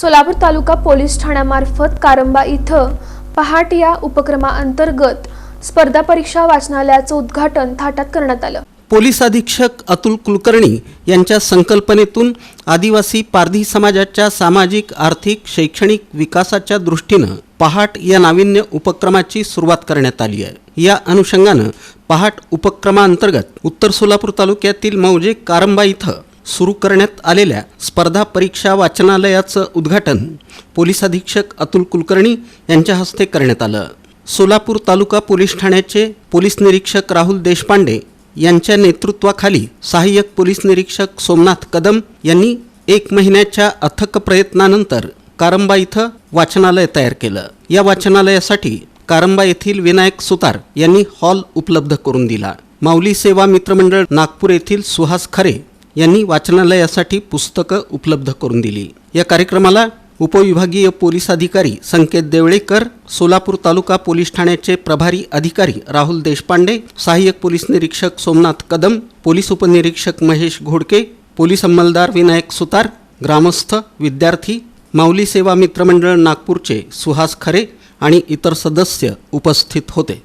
सोलापूर तालुका police ठाण्यामार्फत कारंबा इथं पहाट या उपक्रमाअंतर्गत स्पर्धा परीक्षा वाचनालयाचं उद्घाटन थाटात करण्यात आलं. पोलीस अधीक्षक अतुल कुलकर्णी यांच्या संकल्पनेतून आदिवासी पारधी समाजाच्या सामाजिक आर्थिक शैक्षणिक विकासाच्या दृष्टीनं पहाट या नाविन्य उपक्रमाची सुरुवात करण्यात आली आहे. या अनुषंगानं पहाट उपक्रमाअंतर्गत उत्तर सोलापूर तालुक्यातील मौजे कारंबा इथं सुरू करण्यात आलेल्या स्पर्धा परीक्षा वाचनालयाचं उद्घाटन पोलीस अधीक्षक अतुल कुलकर्णी यांच्या हस्ते करण्यात आलं. सोलापूर तालुका पोलीस ठाण्याचे पोलीस निरीक्षक राहुल देशपांडे यांच्या नेतृत्वाखाली सहाय्यक पोलीस निरीक्षक सोमनाथ कदम यांनी एक महिन्याच्या अथक प्रयत्नानंतर कारंबा इथं वाचनालय तयार केलं. या वाचनालयासाठी कारंबा येथील विनायक सुतार यांनी हॉल उपलब्ध करून दिला. माऊली सेवा मित्रमंडळ नागपूर येथील सुहास खरे यांनी वाचनालयासाठी पुस्तकं उपलब्ध करून दिली. या कार्यक्रमाला उपविभागीय पोलीस अधिकारी संकेत देवळेकर सोलापूर तालुका पोलीस ठाण्याचे प्रभारी अधिकारी राहुल देशपांडे सहाय्यक पोलीस निरीक्षक सोमनाथ कदम पोलीस उपनिरीक्षक महेश घोडके पोलीस अंमलदार विनायक सुतार ग्रामस्थ विद्यार्थी माऊली सेवा मित्रमंडळ नागपूरचे सुहास खरे आणि इतर सदस्य उपस्थित होते.